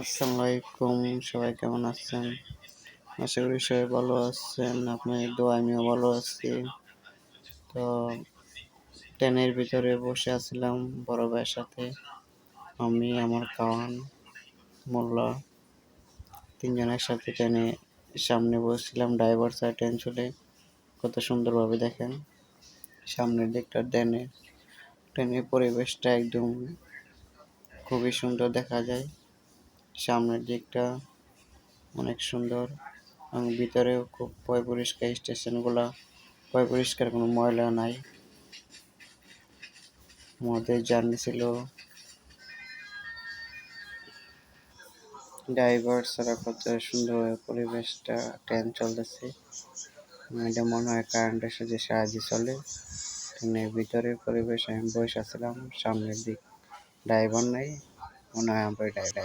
আসসালামু আলাইকুম সবাই কেমন আছেন? আশা করি সবাই ভালো আছেন আপনাদের দোয়া, আমিও ভালো আছি। তো ট্রেনের ভিতরে বসে আছিলাম বড় ভাইয়ের সাথে। আমি, আমার কাওয়ান, মোল্লা তিনজনের সাথে ট্রেনে সামনে বসছিলাম ড্রাইভার সাইড ট্রেন চলে। কত সুন্দরভাবে দেখেন, সামনের দিকটা ট্রেনে ট্রেনের পরিবেশটা একদম খুবই সুন্দর দেখা যায়। সামনের দিকটা অনেক সুন্দর এবং ভিতরেও খুব পয় পরিষ্কার স্টেশনগুলা, পয় পরিষ্কার কোনো ময়লা নাই। আমাদের জার্নি ছিল। ড্রাইভার ছাড়া কত সুন্দর পরিবেশটা, ট্রেন চলতেছে। এটা মনে হয় কারেন্টের সাথে সাহায্যে চলে। ট্রেনের ভিতরে পরিবেশ আমি বসে আসছিলাম সামনের দিক ড্রাইভার নাই, মনে হয় আমরা ড্রাইভার।